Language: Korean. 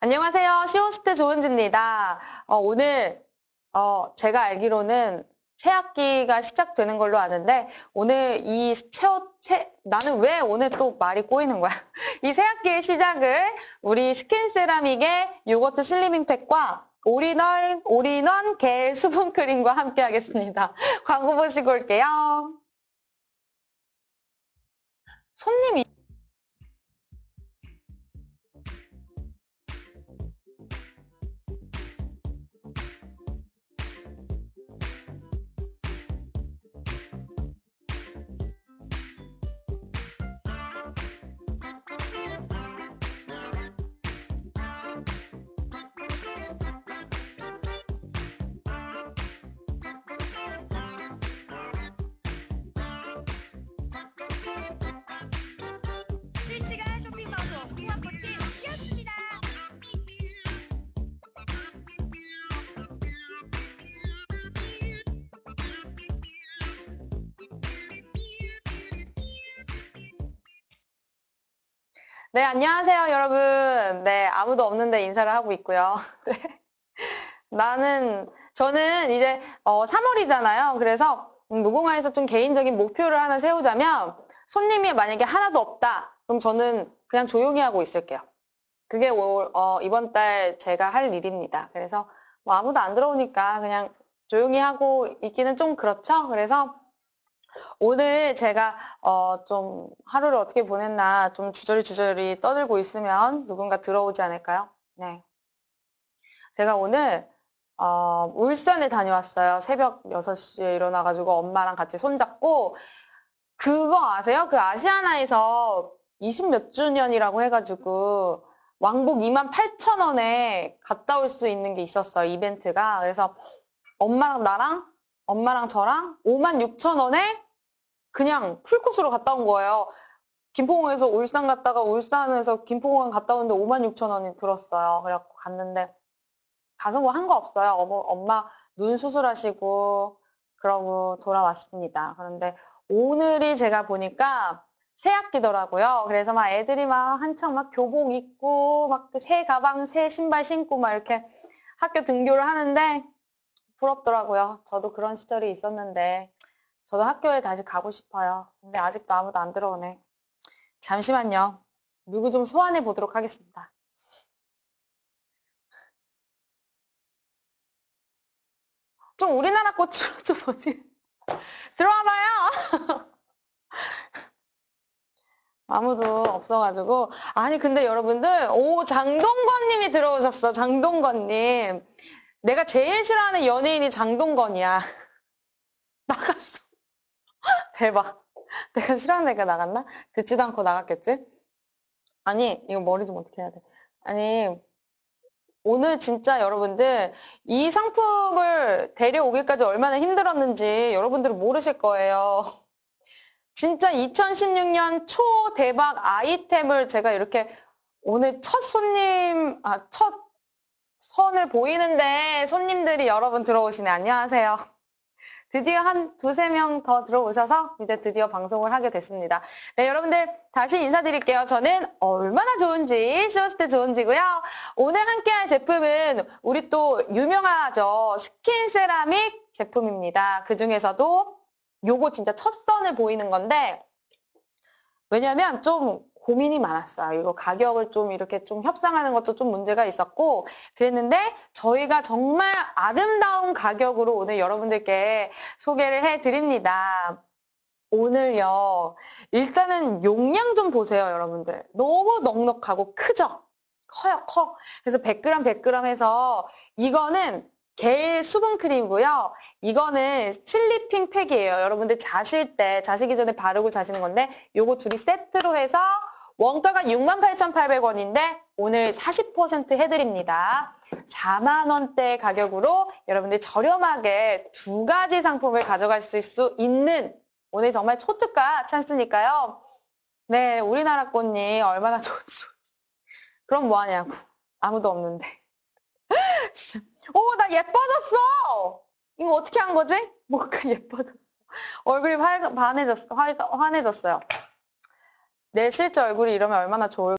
안녕하세요. 시오스트 조은지입니다. 어, 오늘 어, 제가 알기로는 새 학기가 시작되는 걸로 아는데 오늘 이 체어 새, 나는 왜 오늘 또 말이 꼬이는 거야? 이 새 학기의 시작을 우리 스킨 세라믹의 요거트 슬리밍 팩과 올인원 올인원 겔 수분 크림과 함께 하겠습니다. 광고 보시고 올게요. 손님이 네, 안녕하세요, 여러분. 네, 아무도 없는데 인사를 하고 있고요. 네. 나는, 저는 이제, 어, 3월이잖아요. 그래서, 음, 무궁화에서 좀 개인적인 목표를 하나 세우자면, 손님이 만약에 하나도 없다. 그럼 저는 그냥 조용히 하고 있을게요. 그게 올, 어, 이번 달 제가 할 일입니다. 그래서, 뭐 아무도 안 들어오니까 그냥 조용히 하고 있기는 좀 그렇죠. 그래서, 오늘 제가 어, 좀 하루를 어떻게 보냈나 좀 주저리 주저리 떠들고 있으면 누군가 들어오지 않을까요? 네. 제가 오늘 어, 울산에 다녀왔어요. 새벽 6시에 일어나가지고 엄마랑 같이 손잡고 그거 아세요? 그 아시아나에서 20 몇 주년이라고 해가지고 왕복 2만 8천 원에 갔다 올 수 있는 게 있었어요. 이벤트가. 그래서 엄마랑 나랑 엄마랑 저랑 5만 6천 원에 그냥 풀코스로 갔다 온 거예요. 김포공항에서 울산 갔다가 울산에서 김포공항 갔다 오는데 5만 6천 원이 들었어요. 그래갖고 갔는데 가서 뭐 한 거 없어요. 어머, 엄마 눈 수술하시고 그러고 돌아왔습니다. 그런데 오늘이 제가 보니까 새 학기더라고요. 그래서 막 애들이 막 한창 막 교복 입고 막 새 가방, 새 신발 신고 막 이렇게 학교 등교를 하는데 부럽더라고요. 저도 그런 시절이 있었는데 저도 학교에 다시 가고 싶어요. 근데 아직도 아무도 안 들어오네. 잠시만요. 누구 좀 소환해 보도록 하겠습니다. 좀 우리나라 꽃으로 좀 뭐지? 들어와 봐요. 아무도 없어가지고. 아니, 근데 여러분들, 오, 장동건님이 들어오셨어. 장동건님. 내가 제일 싫어하는 연예인이 장동건이야. 나갔어. 대박. 내가 싫어하는 애가 나갔나? 듣지도 않고 나갔겠지? 아니, 이거 머리 좀 어떻게 해야 돼? 아니, 오늘 진짜 여러분들 이 상품을 데려오기까지 얼마나 힘들었는지 여러분들은 모르실 거예요. 진짜 2016년 초 대박 아이템을 제가 이렇게 오늘 첫 손님, 아, 첫 선을 보이는데 손님들이 여러분 들어오시네. 안녕하세요. 드디어 한 두세 명 더 들어오셔서 이제 드디어 방송을 하게 됐습니다. 네, 여러분들 다시 인사드릴게요. 저는 얼마나 좋은지, 시어스테 좋은지고요. 오늘 함께할 제품은 우리 또 유명하죠. 스킨 세라믹 제품입니다. 그 중에서도 요거 진짜 첫 선을 보이는 건데 왜냐면 좀 고민이 많았어요. 이거 가격을 좀 이렇게 좀 협상하는 것도 좀 문제가 있었고 그랬는데 저희가 정말 아름다운 가격으로 오늘 여러분들께 소개를 해드립니다. 오늘요. 일단은 용량 좀 보세요, 여러분들. 너무 넉넉하고 크죠? 커요, 커. 그래서 100g, 100g 해서 이거는 겔 수분크림이고요. 이거는 슬리핑 팩이에요. 여러분들 자실 때, 자시기 전에 바르고 자시는 건데 요거 둘이 세트로 해서 원가가 68,800원인데 오늘 40% 해드립니다. 4만 원대 가격으로 여러분들 저렴하게 두 가지 상품을 가져갈 수 있는 오늘 정말 초특가 찬스니까요. 네, 우리나라 꽃이 얼마나. 좋은지. 그럼 뭐 하냐고. 아무도 없는데. 오, 나 예뻐졌어! 이거 어떻게 한 거지? 뭐가 예뻐졌어. 얼굴이 활, 환해졌어요. 내 실제 얼굴이 이러면 얼마나 좋을